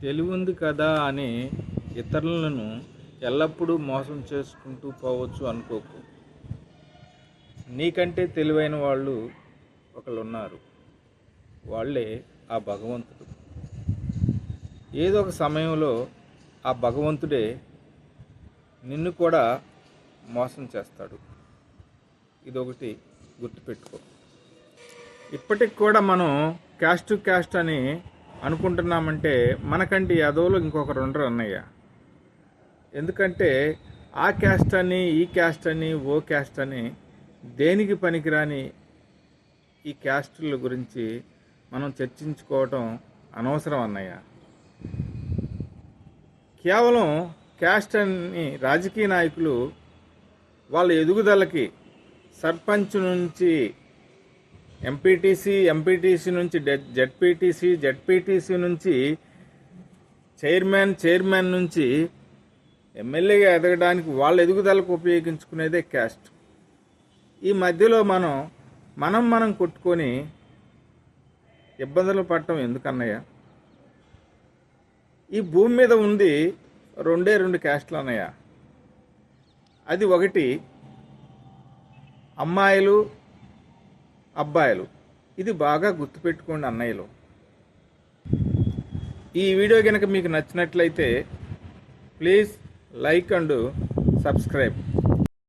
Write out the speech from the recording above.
తెలివింది కదా అని ఇతరులను ఎల్లప్పుడూ మోసం చేసుకుంటూ పోవచ్చు అనుకోకు. నీకంటే తెలివైన వాళ్ళు ఒకళ్ళు ఉన్నారు వాళ్ళే ఆ భగవంతుడు. ఏదో ఒక సమయంలో ఆ భగవంతుడే నిన్ను కూడా మోసం చేస్తాడు. ఇదొకటి గుర్తుపెట్టుకో. ఇప్పటికి కూడా మనం క్యాస్ట్ టు క్యాస్ట్ అని అనుకుంటున్నామంటే మనకంటే యాదవులు ఇంకొకరు ఉండరు అన్నయ్య. ఎందుకంటే ఆ క్యాస్ట్ అని ఈ క్యాస్ట్ అని ఓ క్యాస్ట్ అని దేనికి పనికిరాని ఈ క్యాస్టుల గురించి మనం చర్చించుకోవటం అనవసరం అన్నయ్య. కేవలం క్యాస్ట్ అని రాజకీయ నాయకులు వాళ్ళ ఎదుగుదలకి సర్పంచ్ నుంచి ఎంపీటీసీ ఎంపీటీసీ నుంచి జెడ్పీటీసీ జెడ్పీటీసీ నుంచి చైర్మన్ చైర్మన్ నుంచి ఎమ్మెల్యేగా ఎదగడానికి వాళ్ళ ఎదుగుదలకు ఉపయోగించుకునేదే క్యాస్ట్. ఈ మధ్యలో మనం మనం మనం కొట్టుకొని ఇబ్బందులు పడటం ఎందుకన్నయ్య? ఈ భూమి మీద ఉంది రెండే రెండు క్యాస్ట్లు అన్నయ్య. అది ఒకటి అమ్మాయిలు అబ్బాయిలు. ఇది బాగా గుర్తుపెట్టుకోండి అన్నయ్యలు. ఈ వీడియో కనుక మీకు నచ్చినట్లయితే ప్లీజ్ లైక్ అండ్ సబ్స్క్రైబ్.